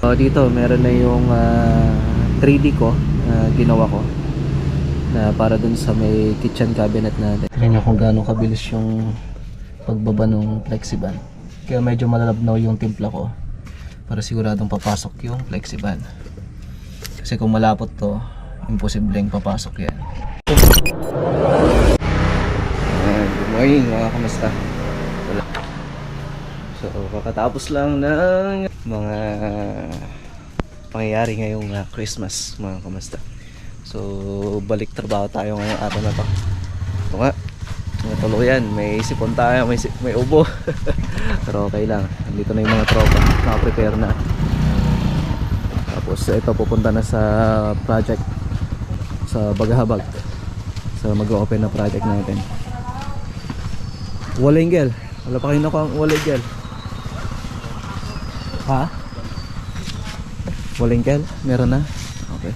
So, dito meron na yung ah, 3D ko na ginawa ko na para dun sa may kitchen cabinet natin. Tingnan nyo kung gaano kabilis yung pagbaba ng flexiban. Kaya medyo malalabnaw yung timpla ko para siguradong papasok yung flexiban. Kasi kung malapot to, imposibleng papasok yan. Good morning mga kamusta? So, kakatapos lang ng mga pangyayari ngayong ah, Christmas mga kamusta. So, balik trabaho tayo ngayong araw na to. Ito nga, natuloy yan. May sipon tayo, may, si- may ubo. Pero okay lang. Nandito na yung mga tropa. Naka-prepare na. Tapos ito pupunta na sa project sa Bagahabag. So mag-open na project natin. Walengel. Wala pa kayo nakuha ang walengel. Ha? Walengel? Meron na? Okay.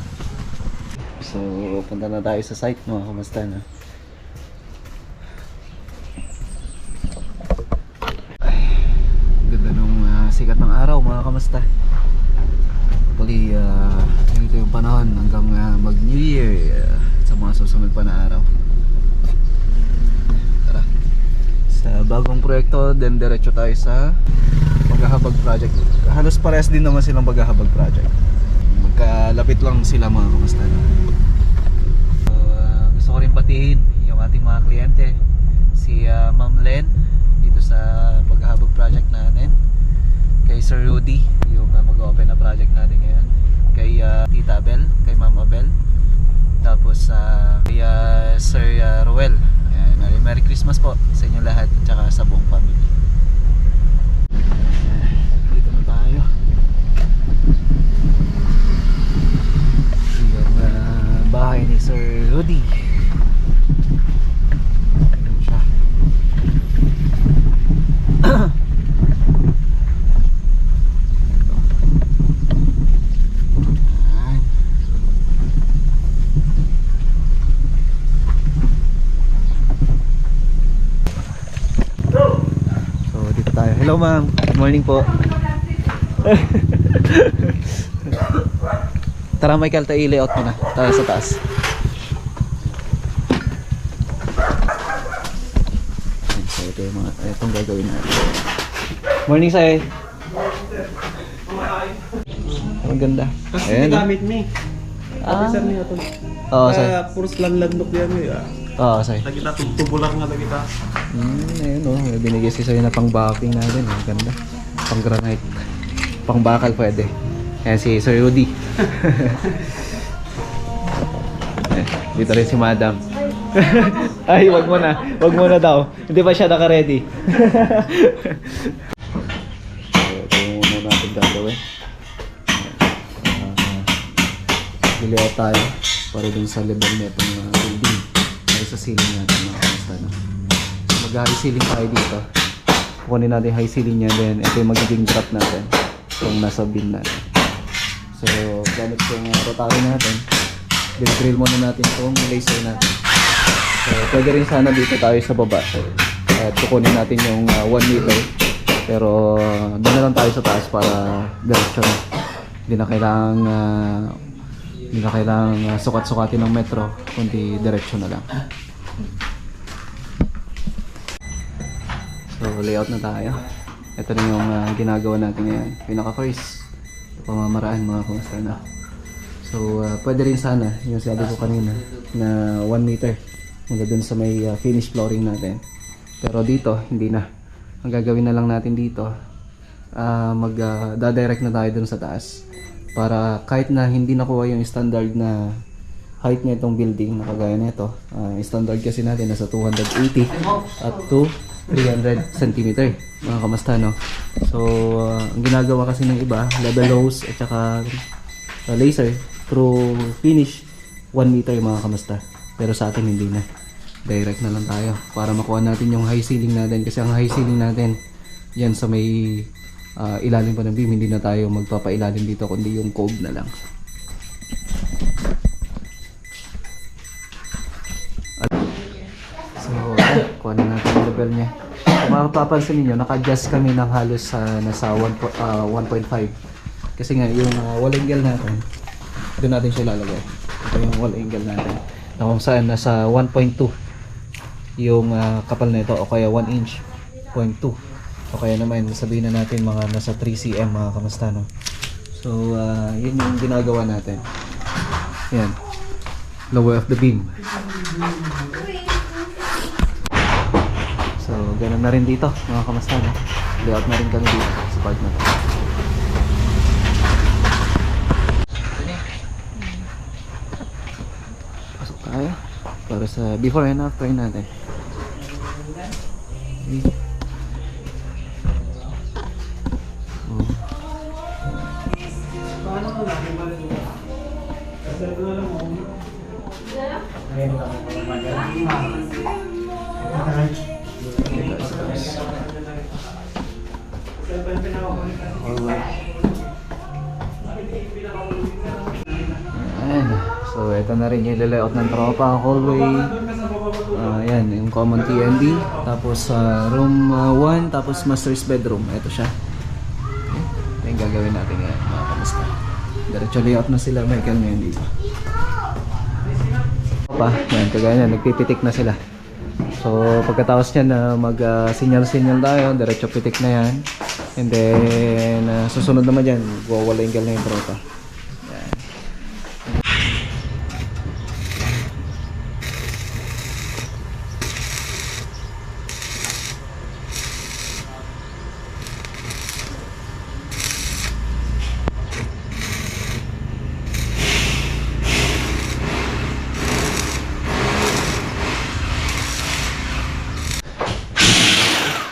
So, punta na tayo sa site mga kamusta na. Ganda nung ah, sikat ng araw mga kamusta. Hopefully, uh, ganito yung panahon hanggang ah, mag New Year ah, sa mga susunod pa na araw. Tara. Sa bagong proyekto, then diretso tayo sa Paghahabag Project. Halos parehas din naman silang Paghahabag Project. Magkalapit lang sila mga kamusta na. So, ah, gusto ko rin batiin yung ating mga kliyente. Si ah, Ma'am Len dito sa Paghahabag Project natin kay Sir Rudy yung uh, mag-open na project natin ngayon kay uh, Tita Abel kay Ma'am Abel tapos uh, kay uh, Sir uh, Roel Ayan, uh, Merry Christmas po sa inyo lahat at sa buong family dito na tayo yung uh, bahay ni Sir Rudy Ayan siya Ayan. So, dito tayo. Hello, ma'am. Good morning po. Tara, Michael, tayo i-layout mo na. Tayo sa taas. So, ito yung mga, itong gagawin natin. Morning, Sai. Ang ganda. Kasi Ayan, oh. gamit ni. Ah. Officer niya to. Oo, Sai. Kaya puros lang landok yan eh. ah. Oo, Sai. Lagi na tubular nga lagi ta. Hmm, ayun oh, may binigay si sa'yo na pang backing natin. Ang ganda. Pang granite. Pang bakal pwede. Ayan si Sir Rudy. Dito rin si Madam. Ay, wag mo na. Wag mo na daw. Hindi pa siya naka-ready. ito muna natin gagawin. Uh, Biliw tayo para dun sa level nitong uh, building. Para sa ceiling natin mga kamusta na. So, mag-high ceiling tayo dito. Kukunin natin high ceiling niya then ito yung magiging trap natin kung nasa bin natin. So, gamit yung uh, rotary natin. Drill muna natin itong laser natin. So, pwede rin sana dito tayo sa baba. At kukunin natin yung 1 meter. Pero uh, doon na lang tayo sa taas para diretso na. Hindi na kailangang uh, hindi na kailangang uh, sukat-sukatin ng metro, kundi diretso na lang. So, layout na tayo. Ito na yung uh, ginagawa natin ngayon. Pinaka first, pamamaraan mga kumusta na. So, uh, pwede rin sana, yung sabi ko kanina, na 1 meter mula dun sa may uh, finished flooring natin. Pero dito, hindi na. Ang gagawin na lang natin dito, uh, mag uh, dadirect na tayo dun sa taas. Para kahit na hindi nakuha yung standard na height niya itong building na kagaya nito. Uh, standard kasi natin nasa 280 up to 300 cm. Mga kamusta no? So, uh, ang ginagawa kasi ng iba, level hose at saka uh, laser through finish 1 meter mga kamusta. Pero sa atin hindi na. Direct na lang tayo para makuha natin yung high ceiling natin kasi ang high ceiling natin yan sa may uh, ilalim pa ng beam hindi na tayo magpapailalim dito kundi yung cove na lang. So, kuha na natin yung level niya. Kung mapapansin niyo, naka-adjust kami ng halos sa nasa 1, po- ah, 1.5 Kasi nga, yung uh, wall angle natin, doon natin siya ilalagay. Ito yung wall angle natin. Na kung saan nasa 1.2 yung ah, kapal na ito o kaya 1 inch 0.2 o kaya naman sabihin na natin mga nasa 3 cm mga kamusta no so ah, yun yung ginagawa natin yan lower of the beam ganun na rin dito mga kamusta no? Layout na rin kami dito sa part na to. Pasok tayo. Para sa before and after natin. Oh. Ito na rin yung layout ng tropa. Hallway. Ah, ayan, yung common TND. Tapos, sa room 1. tapos, master's bedroom. Ito siya. Okay. Ito yung gagawin natin ngayon, mga kamusta. Diretso layout na sila, Michael, ngayon dito. Pa, yan, kagaya yan, nagpipitik na sila. So, pagkatapos niyan na mag-signal-signal tayo, diretso pitik na yan. And then, ah, susunod naman dyan, wawalingal na yung tropa. Yan.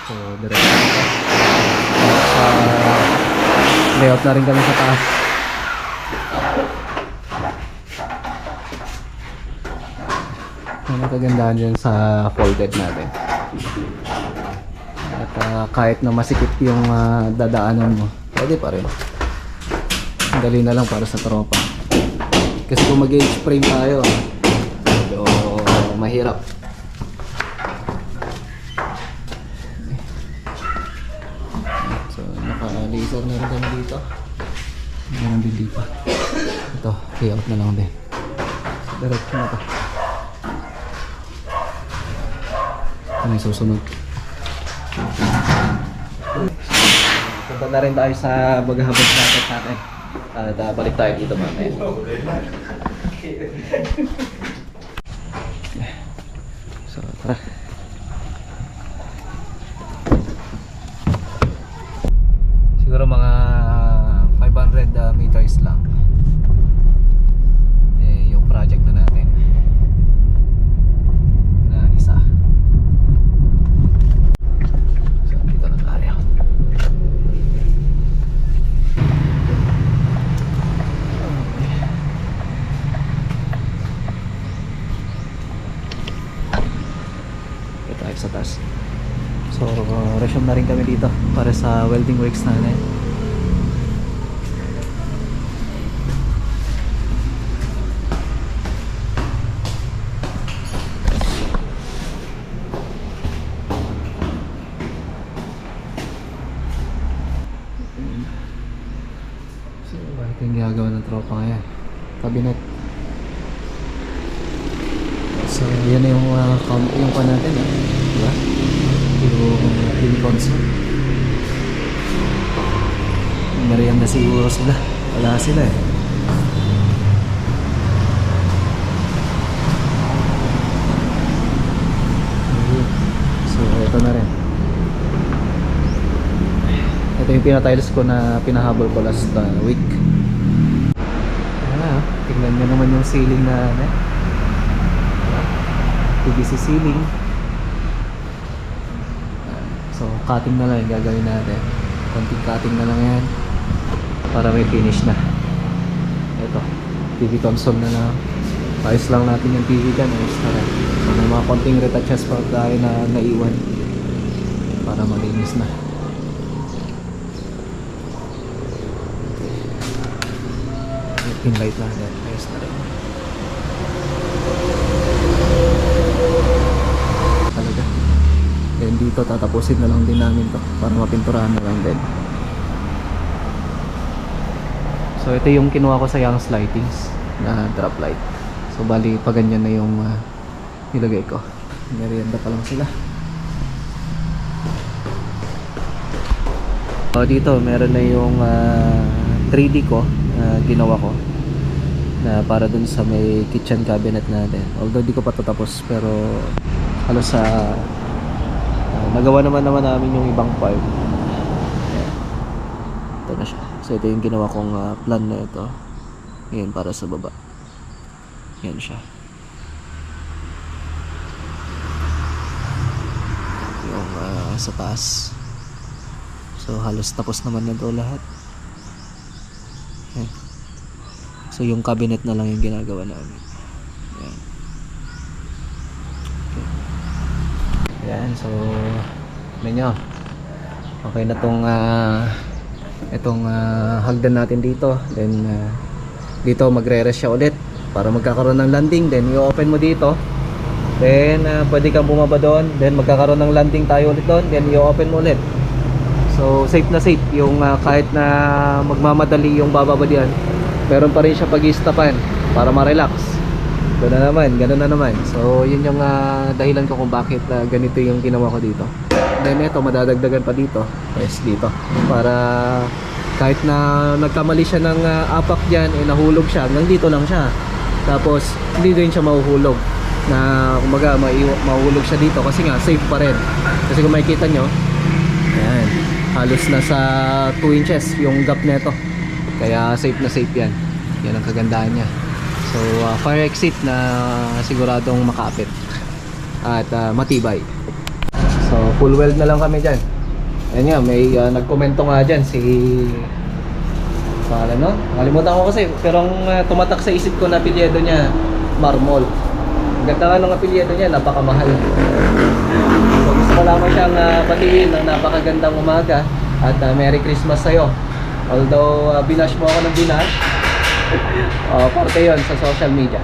So, diretso. Sa layout na rin kami sa taas. Ano kagandahan dyan sa folded natin. At ah, kahit na masikip yung ah, dadaanan mo, pwede pa rin. Dali na lang para sa tropa. Kasi kung mag-age frame tayo, medyo mahirap. So, naka-laser na rin kami dito. Meron din dito. Ito, layout na lang din. Diretso na to. Ano yung susunod? Punta na rin tayo sa baghabot natin natin. At uh, balik tayo dito mamaya. So, tara. Siguro mga 500 uh, meters lang. Eh, yung project na natin. Na isa. So, dito na tayo. Dito tayo sa taas. So, uh, resume na rin kami dito para sa welding works natin. So, ito yung ginagawa ng tropa ngayon. Cabinet. So, yan yung uh, com- yung pa natin, eh. Diba? Yung TV console. Merienda siguro sila. Wala sila eh. So, ito na rin. Ito yung pinatiles ko na pinahabol ko last uh, week. Oh. tingnan nyo naman yung ceiling na ano, PVC ceiling. Ah, So, cutting na lang yung gagawin natin. Konting cutting na lang yan para may finish na. Ito, TV console na lang. Ayos lang natin yung TV dyan. Ayos na rin. So, may mga konting retouches pa tayo na naiwan para malinis na. Yung pin light natin. Ayos na rin. Talaga. Then dito tatapusin na lang din namin to para mapinturahan na lang din. So ito yung kinuha ko sa Young's Lightings na drop light. So bali pa ganyan na yung ah, nilagay ko. Merienda pa lang sila. O dito meron na yung ah, 3D ko na ginawa ko na para dun sa may kitchen cabinet natin. Although di ko pa tatapos pero halos sa ah, nagawa naman naman namin yung ibang part. Ayan. Ito na siya. So ito yung ginawa kong ah, plan na ito. Ngayon para sa baba. Yan siya. Yung ah, sa taas. So halos tapos naman na daw lahat. Ayan. So yung cabinet na lang yung ginagawa namin. Ayan. Okay. Ayan, so ano nyo? Okay na tong ah, itong ah, hagdan natin dito. Then ah, dito magre-rest siya ulit para magkakaroon ng landing. Then i-open mo dito. Then ah, pwede kang bumaba doon. Then magkakaroon ng landing tayo ulit doon. Then i-open mo ulit. So safe na safe yung ah, kahit na magmamadali yung bababa diyan. Meron pa rin siya pag-istapan para ma-relax. Gano'n na naman, gano'n na naman. So yun yung ah, dahilan ko kung bakit ah, ganito yung ginawa ko dito. Then ito madadagdagan pa dito. Yes, dito. Para kahit na nagkamali siya ng ah, apak diyan, eh nahulog siya. Hanggang dito lang siya. Tapos hindi din siya mahuhulog na kumbaga mahuhulog siya dito kasi nga safe pa rin. Kasi kung makikita nyo, Ayan. Halos nasa 2 inches yung gap nito. Kaya safe na safe yan. Yan ang kagandahan niya. So, uh, fire exit na siguradong makapit. At uh, matibay. Full weld na lang kami dyan. Ayan nga, may uh, nagkomento nga dyan si... Pangalan no? Nakalimutan ko kasi. Pero ang uh, tumatak sa isip ko na apelyido niya, Marmol. Ang ganda nga ng apelyido niya, napakamahal. So gusto ko lamang siyang uh, batiin ng napakagandang umaga at uh, Merry Christmas sa'yo. Although uh, binash mo ako ng binash, uh, parte yon sa social media.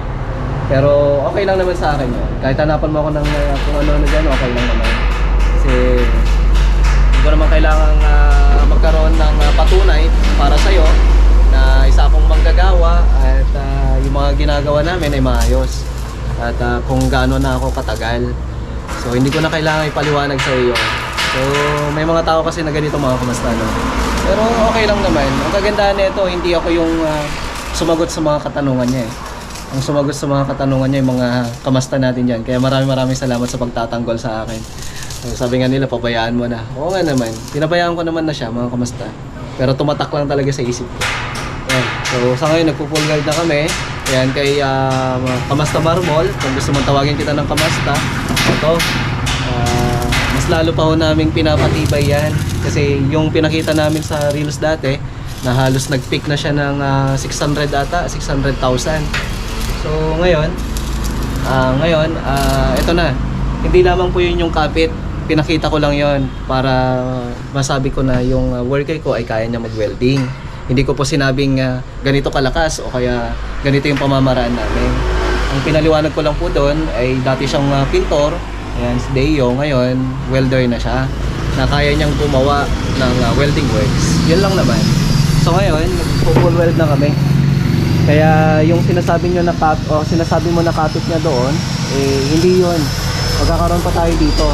Pero okay lang naman sa akin yun. Kahit hanapan mo ako ng uh, kung ano-ano dyan, okay lang naman. Kasi hindi ko naman kailangan uh, magkaroon ng uh, patunay para sa'yo na isa akong manggagawa at uh, yung mga ginagawa namin ay maayos. At uh, kung gaano na ako katagal. So hindi ko na kailangan ipaliwanag sa iyo. So may mga tao kasi na ganito mga kumasta no. Pero okay lang naman. Ang kagandahan nito, hindi ako yung ah, sumagot sa mga katanungan niya eh. Ang sumagot sa mga katanungan niya yung mga kamasta natin diyan. Kaya maraming maraming salamat sa pagtatanggol sa akin. So, sabi nga nila, pabayaan mo na. Oo nga naman. Pinabayaan ko naman na siya, mga kamasta. Pero tumatak lang talaga sa isip ko. Ayan. So sa ngayon nagpo-full guard na kami. Ayan kay ah, Kamasta Marmol. Kung gusto mong tawagin kita ng Kamasta. Ito. ah, mas lalo pa ho naming pinapatibay yan. Kasi yung pinakita namin sa Reels dati, na halos nag-peak na siya ng ah, 600 ata, 600,000. So ngayon, ah, ngayon, ah, ito na. Hindi lamang po yun yung kapit. Pinakita ko lang yon para masabi ko na yung ah, worker ko ay kaya niya mag-welding. Hindi ko po sinabing ah, ganito kalakas o kaya ganito yung pamamaraan namin. Ang pinaliwanag ko lang po doon ay dati siyang ah, pintor, ayan si Deo, ngayon welder na siya na kaya niyang gumawa ng ah, welding works. Yun lang naman. So ngayon, full weld na kami. Kaya yung sinasabi nyo na cut, o sinasabi mo na kapit niya doon, eh hindi yun. Magkakaroon pa tayo dito.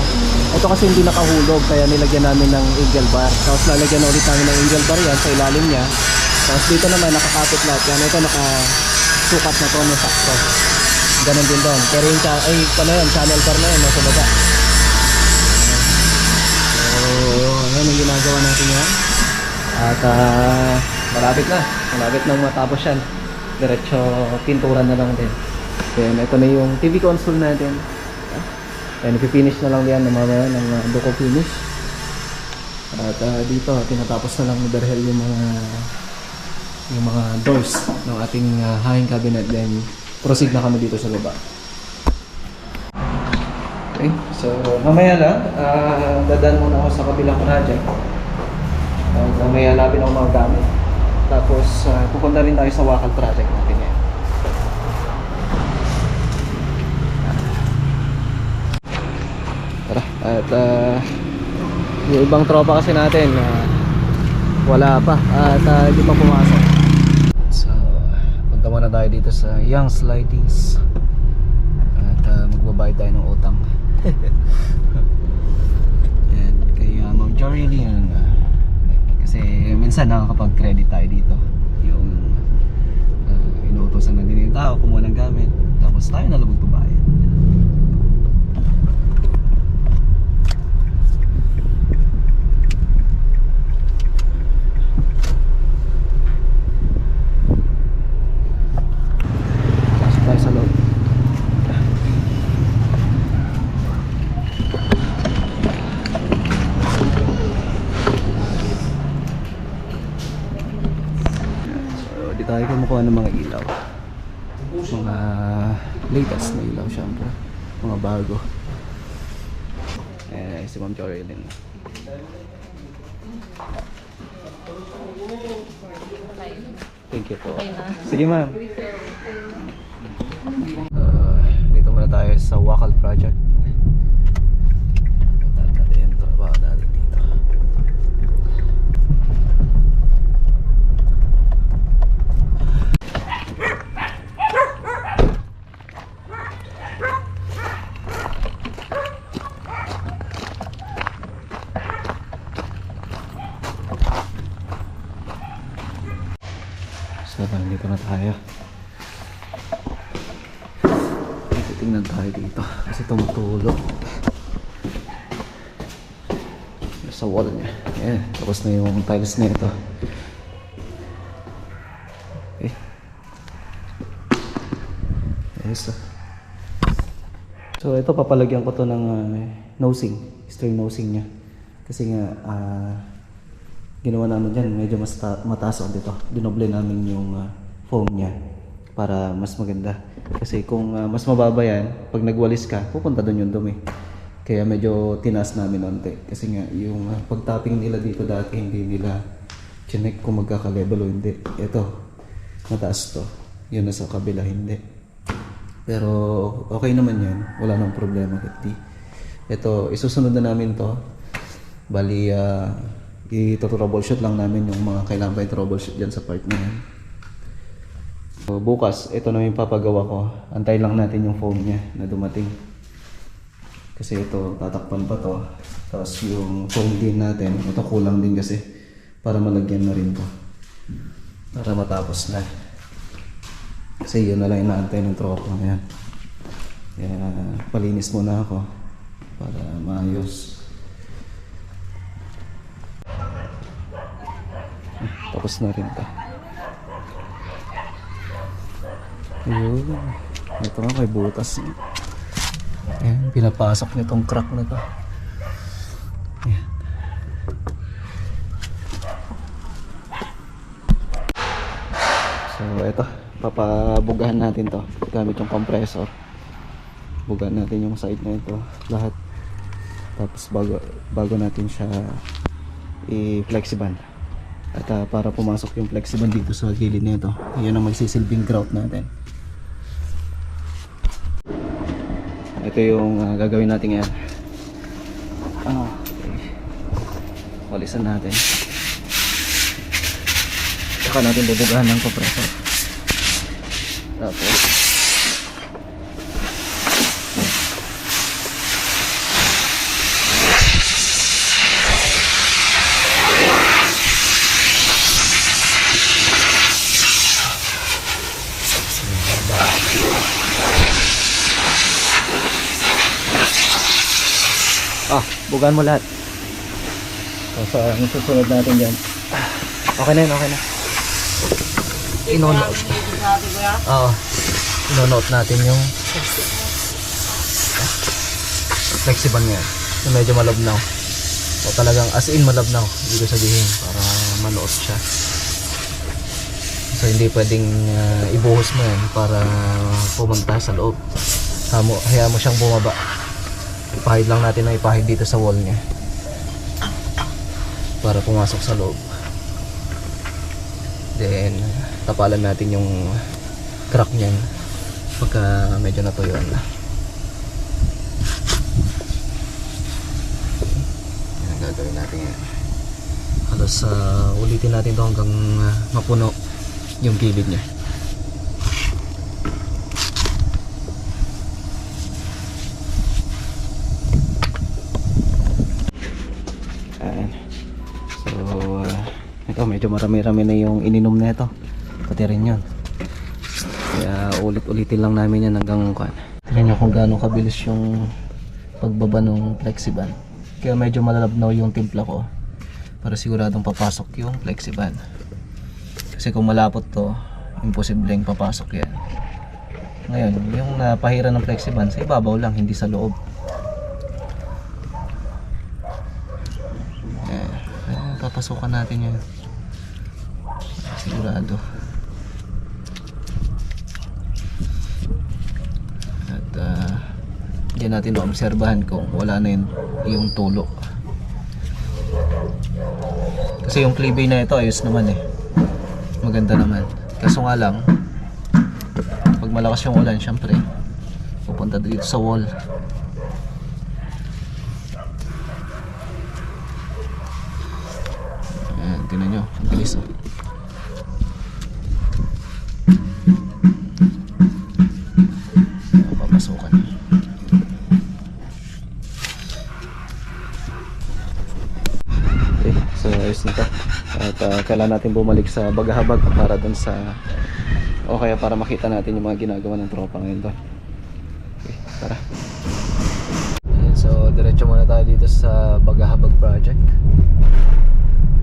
Ito kasi hindi nakahulog, kaya nilagyan namin ng eagle bar. Tapos lalagyan na ulit namin ng eagle bar yan sa ilalim niya. Tapos dito naman nakakapit lahat yan. Ito nakasukat na to na sakto. Ganon din doon. Pero yung, ay, ano yan, channel car na yan, nasa baba. So, yan ang ginagawa natin yan. At ah, malapit na. Malapit nang matapos yan. Diretso pintura na lang din. Then ito na yung TV console natin. Then ipipinish na lang yan mamaya ng uh, Duco finish. At ah, dito tinatapos na lang ni Berhel yung mga yung mga doors ng ating uh, hanging cabinet. Then proceed na kami dito sa baba. Okay, so mamaya lang, ah, dadaan muna ako sa kabilang project. Uh, mamaya hanapin ako mga gamit. Tapos ah, pupunta rin tayo sa Wakal project natin yan. Tara, at ah, yung ibang tropa kasi natin ah, wala pa at ah, hindi pa pumasok. muna tayo dito sa Young Slighties. At ah, magbabayad tayo ng utang. Yan, kay uh, Ma'am Jorilyn. ah, kasi minsan nakakapag-credit tayo dito. Yung uh, inuutosan na din yung tao, kumuha ng gamit. Tapos tayo na lang magbabayad. Pasok tayo sa loob. So, kumukuha ng mga ilaw. Mga latest na ilaw, syempre. Mga bago. Eh, si Ma'am Jorilyn. Thank you po. Sige ma'am. Uh, dito muna tayo sa Wakal Project. Puntahan natin yung trabaho natin dito. So, nandito na tayo. Titingnan tayo dito kasi tumutulog. Sa wall niya. Ayan, tapos na yung tiles na ito. Okay. Ayos ah. So ito papalagyan ko to ng ah, nosing, string nosing niya. Kasi nga ah, ginawa namin dyan, medyo mas ta- mataas ako dito. Dinoble namin yung ah, foam niya para mas maganda. Kasi kung ah, mas mababa yan, pag nagwalis ka, pupunta doon yung dumi. Kaya medyo tinaas namin onte. Kasi nga, yung ah, pag-tapping nila dito dati, hindi nila chinek kung magkaka-level o hindi. Ito, mataas to. Yun na sa kabila, hindi. Pero okay naman yan. Wala nang problema. Kati. Ito, isusunod na namin to. Bali, uh, i-troubleshoot lang namin yung mga kailangan pa i-troubleshoot dyan sa part na yan. So, bukas, ito na yung papagawa ko. Antay lang natin yung foam niya na dumating. Kasi ito, tatakpan pa to. Tapos yung foam din natin, ito kulang din kasi para malagyan na rin to. Para matapos na. Kasi yun na lang inaantay ng tropa na yan. Kaya palinis muna ako para maayos. Tapos na rin to. Ayun. Ito nga may butas. Ayan, pinapasok niya tong crack na to. Ayan. So, ito. Papabugahan natin to gamit yung compressor. Bugahan natin yung side na ito. Lahat. Tapos bago, bago natin siya i-flexiban. At ah, para pumasok yung flexiban dito sa gilid nito, yun ang magsisilbing grout natin. Ito yung ah, gagawin natin ngayon. Ah, okay. Walisan natin. Saka natin bubugahan ng compressor. Tapos, ah, bugahan mo lahat. Tapos, ah, ang susunod natin dyan. Ah, Okay na yun, okay na. Inonote. Oo. Inonote natin yung flexible niya. Yung medyo malabnaw. O talagang as in malabnaw. Ibig sabihin para manuot siya. So hindi pwedeng ah, ibuhos mo yan para pumunta sa loob. Hamo, hayaan mo siyang bumaba. Ipahid lang natin ang ipahid dito sa wall niya. Para pumasok sa loob. Then, tapalan natin yung crack niyan pagka medyo natuyuan na. Yan ang gagawin natin yan. Halos ah, ulitin natin to hanggang ah, mapuno yung gilid niya. Ito, medyo marami-rami na yung ininom na ito. Pati rin yun. Kaya ulit-ulitin lang namin yan hanggang kan. Tignan nyo kung gaano kabilis yung pagbaba ng flexiban. Kaya medyo malalabnaw yung timpla ko. Para siguradong papasok yung flexiban. Kasi kung malapot to, imposibleng papasok yan. Ngayon, yung napahira ng flexiban sa ibabaw lang, hindi sa loob. Papasukan natin yun. Sigurado. At uh, diyan natin obserbahan kung wala na yun, yung tulo. Kasi yung klibay na ito ayos naman eh. Maganda naman. Kaso nga lang, pag malakas yung ulan, syempre, pupunta dito sa wall. At uh, kailan natin bumalik sa Bagahabag para dun sa o kaya para makita natin yung mga ginagawa ng tropa ngayon doon. Okay, tara. So diretso muna tayo dito sa Bagahabag project.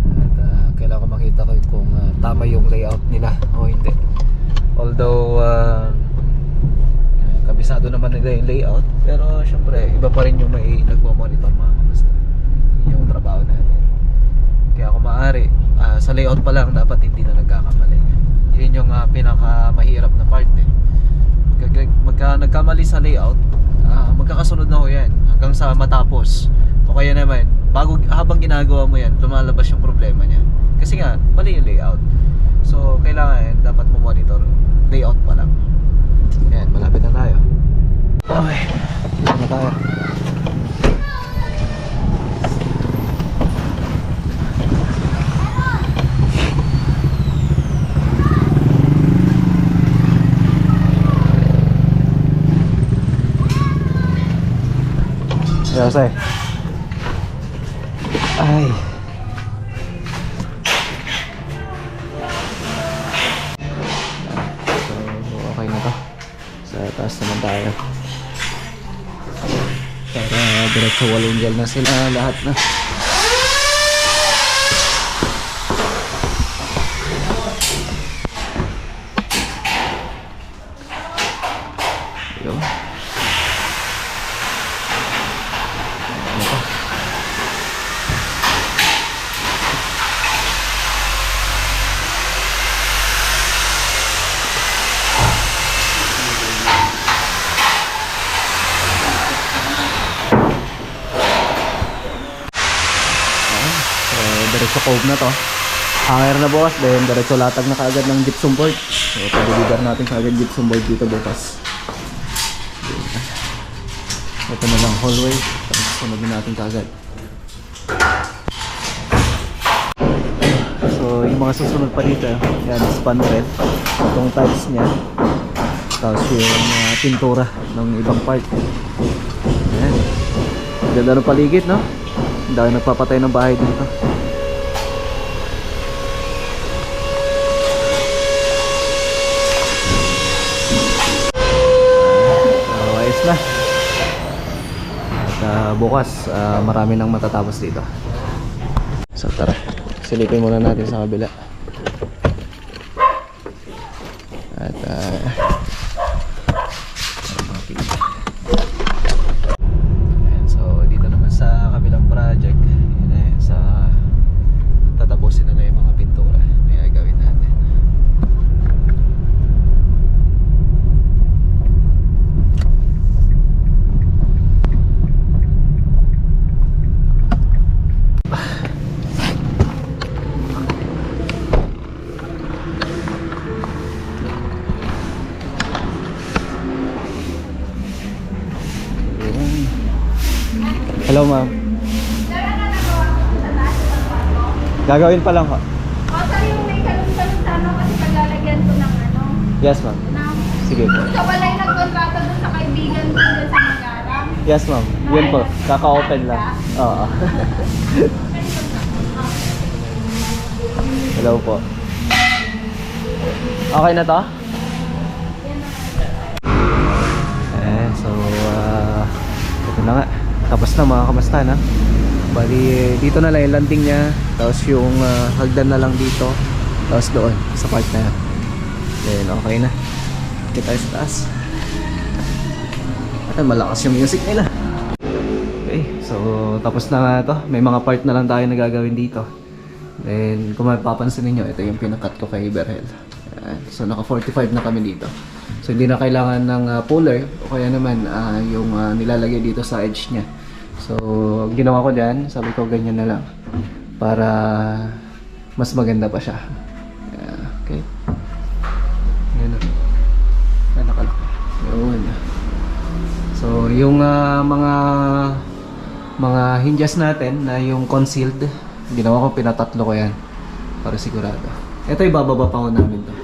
At uh, kailangan ko makita ko kung uh, tama yung layout nila o hindi. Although uh, kabisado naman nila yung layout, pero syempre iba pa rin yung may nagmo-monitor mga kamusta. Yung trabaho natin. Kaya kung maaari, ah, sa layout pa lang dapat hindi na nagkakamali. Yun yung ah, pinaka mahirap na part eh. Magka, magka nagkamali sa layout, ah, magkakasunod na ho yan hanggang sa matapos. O kaya naman, bago habang ginagawa mo yan, lumalabas yung problema niya. Kasi nga, mali yung layout. So, kailangan dapat mo monitor layout pa lang. Yan, malapit na tayo. Okay, dito na tayo. Yosay. Ay. So, okay na to. Sa taas naman tayo. Para diretso walungal na sila lahat na. Yun. Ano pa? Ayan. So, diretso cove na to. Hanger na bukas, then diretso latag na kaagad ng gypsum board. So, pag-deliver natin kaagad gypsum board dito bukas. Ito na lang hallway. Tapos sunodin natin kaagad. So, yung mga susunod pa dito, yan, span red. Itong tiles niya. Tapos yung uh, pintura ng ibang part. Ayan. Ganda ng paligid, no? Ang dami nagpapatay ng bahay dito. So, ayos na. Ah, bukas, ah, marami nang matatapos dito. So tara, silipin muna natin sa kabila. At uh, makikita. Ayan, so dito naman sa kabilang project, yun eh, sa tatapusin na na yung mga pintura. May gagawin natin. Ayan. Hello ma'am. Gagawin pa lang ho. O, sir, yung may kalong-kalong sa ano kasi paglalagyan ko ng ano, Yes ma'am. ng... Sige po. Sa walay nagkontrata doon sa kaibigan ko dyan sa Magarang. Yes ma'am. Yun po. Kaka-open lang. Oo. Hello po. Okay na to? Eh, so, ah, ito na nga. Tapos na mga kamasta na. Bali, dito na lang yung landing niya. Tapos yung ah, hagdan na lang dito. Tapos doon, sa part na yan. Then, okay na. Kita tayo sa taas. At malakas yung music nila. Okay, so tapos na nga to. May mga part na lang tayo na gagawin dito. Then, kung mapapansin niyo ito yung pinakat ko kay Berhel. Ayan. So, naka 45 na kami dito. So, hindi na kailangan ng ah, puller o kaya naman ah, yung ah, nilalagay dito sa edge niya. So, ginawa ko dyan, sabi ko ganyan na lang. Para mas maganda pa siya. Ayan, okay. Ayan na. Ayan, nakalaki. Yun. So, yung ah, mga mga hinges natin na yung concealed, ginawa ko pinatatlo ko yan para sigurado. Ito ibababa pa ko namin to.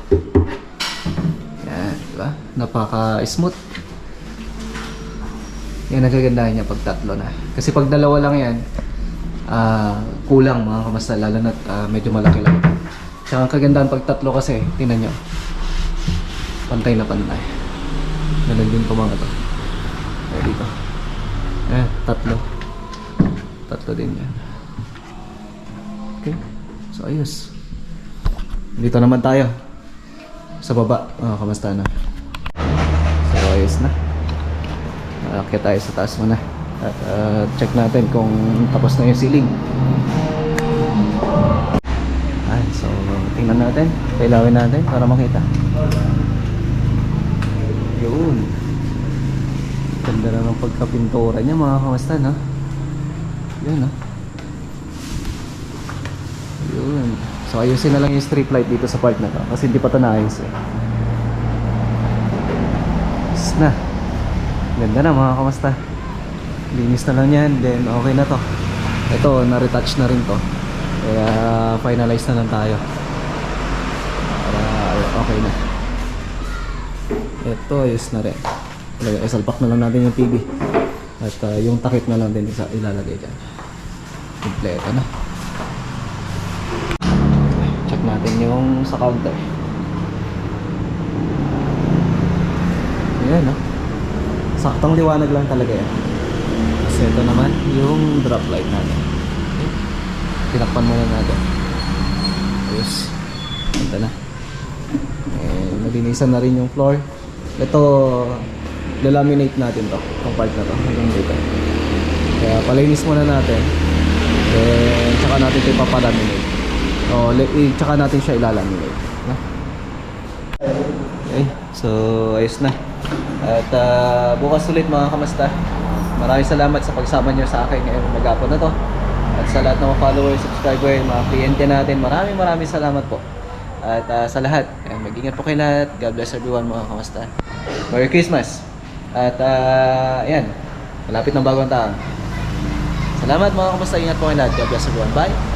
Yan, di ba? Napaka-smooth. Yan ang kagandahan niya pag tatlo na. Kasi pag dalawa lang yan, ah, kulang mga kamasta, lalo na medyo malaki lang. Tsaka ang kagandahan pag tatlo kasi, tingnan nyo, pantay na pantay. Ganun din po mga to. Ayan dito. Eh, tatlo. Tatlo din yan. Okay. So, ayos. Dito naman tayo. Sa baba. Oh, kamusta na? So, ayos na. Akit tayo sa taas muna. At ah, check natin kung tapos na yung ceiling. Ay, so tingnan natin. Kailawin natin para makita. Yun. Ganda na ng pagkapintura niya mga kamasta, no? Yun, no? Yun. So, ayusin na lang yung strip light dito sa part na to. Kasi hindi pa ito naayos, eh. Na. Ganda na mga kamasta. Linis na lang yan. Then, okay na to. Ito, na-retouch na rin to. Kaya, finalize na lang tayo. Para, okay na. Ito, ayos na rin. Talaga, isalpak na lang natin yung TV. At ah, yung takip na lang din isa ilalagay dyan. Kompleto na. Check natin yung sa counter. Ayan, no? Saktong liwanag lang talaga yan. Kasi ito naman, yung drop light natin. Okay. Tinakpan muna natin. Ayos. Ito na. Eh, nalinisan na rin yung floor. Ito, lalaminate natin to. Itong part na to. Hanggang dito. Kaya palinis muna natin. Then, tsaka natin ito ipapalaminate. O, tsaka natin siya ilalaminate. Okay, so ayos na. At ah, bukas ulit mga kamasta. Maraming salamat sa pagsama niyo sa akin ngayong maghapon na to. At sa lahat ng mga followers, subscriber, mga kliyente natin, maraming maraming salamat po. At ah, sa lahat, eh, mag-ingat po kayo lahat. God bless everyone mga kamasta. Merry Christmas! At ah, ayan, malapit ng bagong taon. Salamat mga kamasta, ingat po kayo lahat. God bless everyone. Bye!